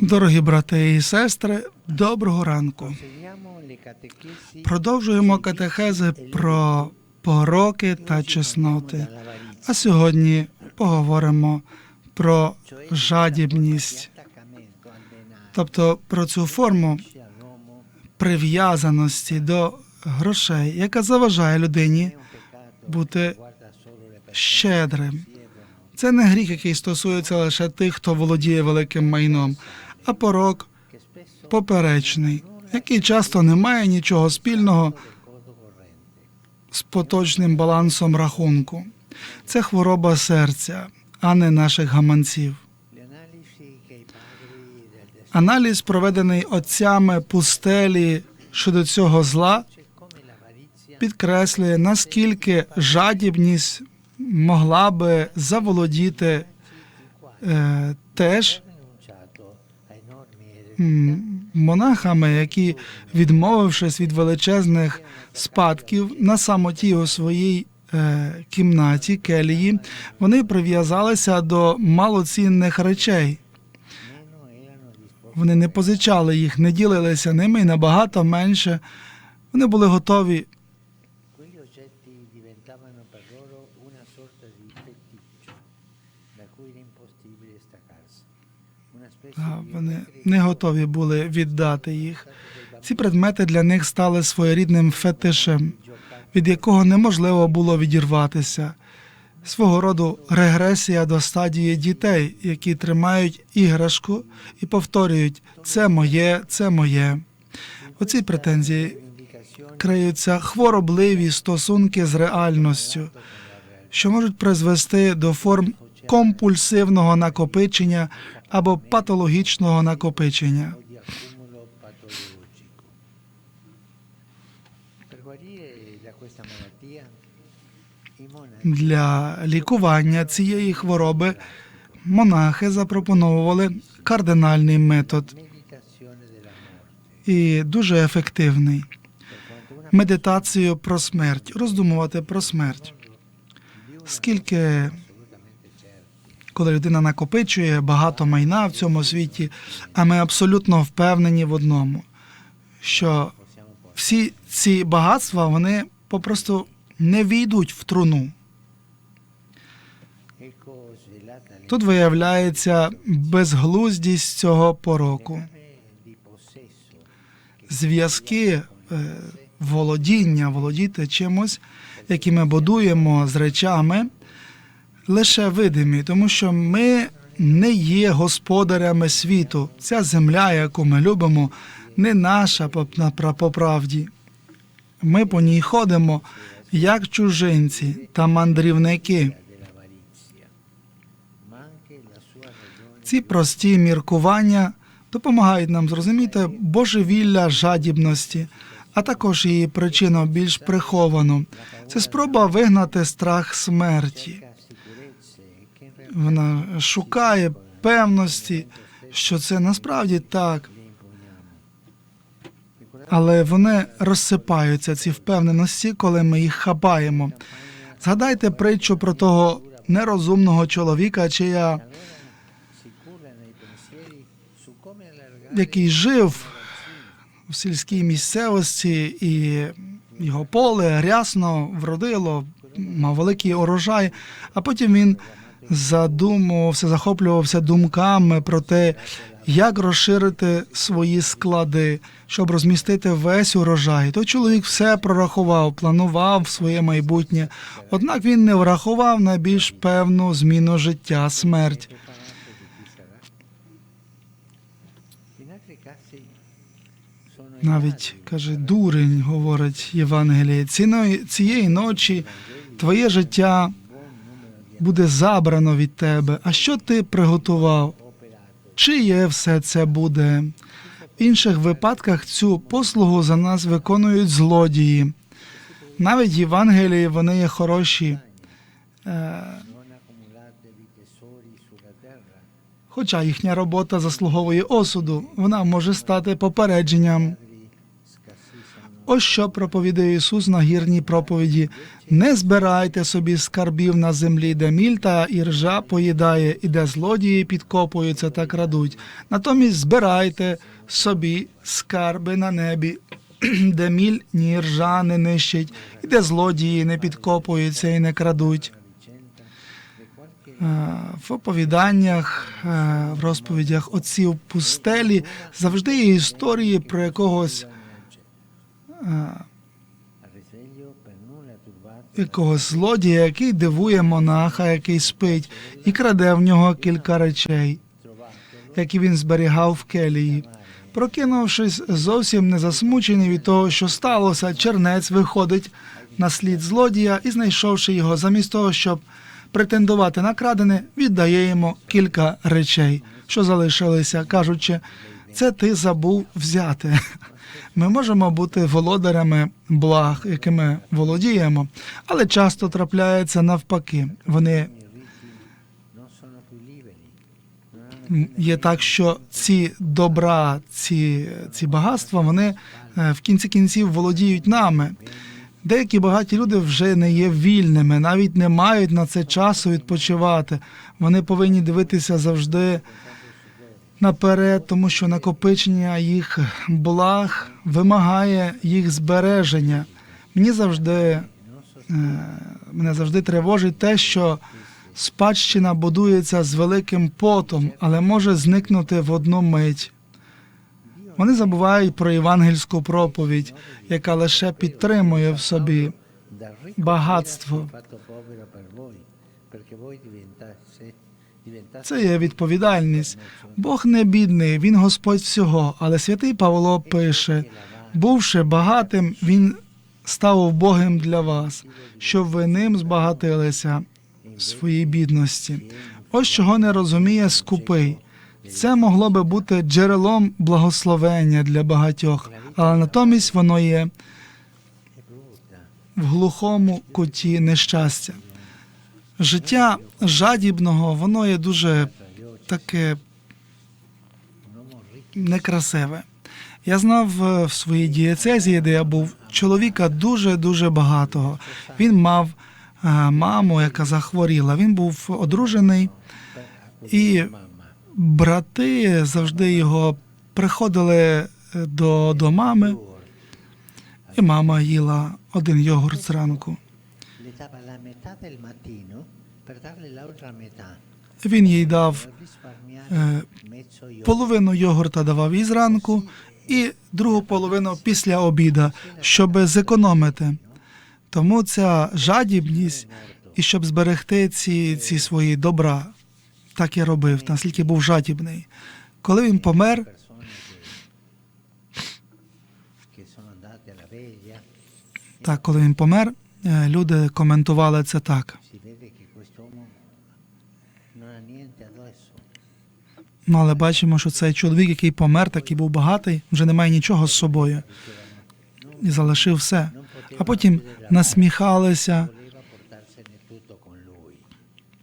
Дорогі брати і сестри, доброго ранку. Продовжуємо катехези про пороки та чесноти. А сьогодні поговоримо про жадібність, тобто про цю форму прив'язаності до грошей, яка заважає людині бути щедрим. Це не гріх, який стосується лише тих, хто володіє великим майном, а порок поперечний, який часто не має нічого спільного з поточним балансом рахунку. Це хвороба серця, а не наших гаманців. Аналіз, проведений отцями пустелі щодо цього зла, підкреслює, наскільки жадібність могла би заволодіти е, теж монахами, які, відмовившись від величезних спадків на самоті у своїй е, кімнаті келії, вони прив'язалися до малоцінних речей. Вони не позичали їх, не ділилися ними і набагато менше. Вони були готові вони не готові були віддати їх. Ці предмети для них стали своєрідним фетишем, від якого неможливо було відірватися. Свого роду регресія до стадії дітей, які тримають іграшку і повторюють це моє, це моє. У цій претензії криються хворобливі стосунки з реальністю, що можуть призвести до форм компульсивного накопичення або патологічного накопичення. Для лікування цієї хвороби монахи запропонували кардинальний метод і дуже ефективний медитацію про смерть, роздумувати про смерть. Скільки. Коли людина накопичує багато майна в цьому світі, а ми абсолютно впевнені в одному, що всі ці багатства вони попросту не війдуть в труну. Тут виявляється безглуздість цього пороку. зв'язки е, володіння, володіти чимось, які ми будуємо з речами, лише видимі, тому що ми не є господарями світу. Ця земля, яку ми любимо, не наша по, правді. Ми по ній ходимо як чужинці та мандрівники. Ці прості міркування допомагають нам зрозуміти божевілля жадібності, а також її причину більш приховану. Це спроба вигнати страх смерті. Вона шукає певності, що це насправді так, але вони розсипаються, ці впевненості, коли ми їх хапаємо. Згадайте притчу про того нерозумного чоловіка, чия який жив в сільській місцевості, і його поле рясно вродило, мав великий урожай, а потім він задумувався, захоплювався думками про те, як розширити свої склади, щоб розмістити весь урожай. Той чоловік все прорахував, планував своє майбутнє, однак він не врахував найбільш певну зміну життя, смерть. Навіть каже, дурень, говорить Євангеліє. Ціної цієї ночі твоє життя буде забрано від тебе. А що ти приготував? Чиє все це буде? В інших випадках цю послугу за нас виконують злодії. Навіть Євангелії вони є хороші, е, хоча їхня робота заслуговує осуду. Вона може стати попередженням. Ось що проповідає Ісус на гірній проповіді: не збирайте собі скарбів на землі, де міль та іржа поїдає, і де злодії підкопуються та крадуть. Натомість збирайте собі скарби на небі, де міль ні іржа не нищить, і де злодії не підкопуються і не крадуть. Е, В оповіданнях, е, в розповідях отців пустелі завжди є історії про якогось якогось злодія, який дивує монаха, який спить, і краде в нього кілька речей, які він зберігав в келії. Прокинувшись, зовсім не засмучений від того, що сталося, чернець виходить на слід злодія і, знайшовши його, замість того, щоб претендувати на крадене, віддає йому кілька речей, що залишилися, кажучи, це ти забув взяти. Ми можемо бути володарями благ, якими володіємо, але часто трапляється навпаки. Вони Є так, що ці добра, ці, ці багатства, вони е, в кінці кінців володіють нами. Деякі багаті люди вже не є вільними, навіть не мають на це часу відпочивати. Вони повинні дивитися завжди наперед, тому що накопичення їх благ вимагає їх збереження. Мені завжди е, мене завжди тривожить те, що спадщина будується з великим потом, але може зникнути в одну мить. Вони забувають про євангельську проповідь, яка лише підтримує в собі Багатство. Це є відповідальність. Бог не бідний, він Господь всього. Але святий Павло пише: бувши багатим, він став убогим для вас, щоб ви ним збагатилися в своїй бідності. Ось чого не розуміє скупий. Це могло би бути джерелом благословення для багатьох, але натомість воно є в глухому куті нещастя. Життя жадібного, воно є дуже таке некрасиве. Я знав е, в своїй дієцезії, де я був, чоловіка дуже дуже багатого. Він мав е, маму, яка захворіла. Він був одружений, і брати завжди його приходили е, до, до мами, і мама їла один йогурт зранку. Він їй дав е, половину йогурта давав їй зранку, і другу половину після обіда, щоб зекономити. Тому ця жадібність, і щоб зберегти ці, ці свої добра, так і робив, наскільки був жадібний. Коли він помер, так, коли він помер, люди коментували це так. Ну, але бачимо, що цей чоловік, який помер, такий був багатий, вже не має нічого з собою і залишив все. А потім насміхалися,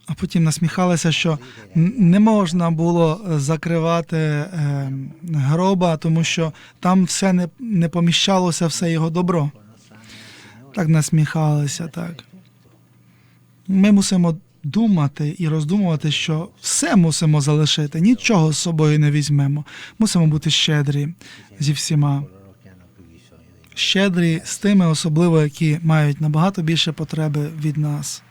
а потім насміхалися, що не можна було закривати е, гроба, тому що там все не, не поміщалося, все його добро. Так насміхалися, так. Ми мусимо думати і роздумувати, що все мусимо залишити, нічого з собою не візьмемо. Мусимо бути щедрі зі всіма. Щедрі з тими, особливо, які мають набагато більше потреби від нас.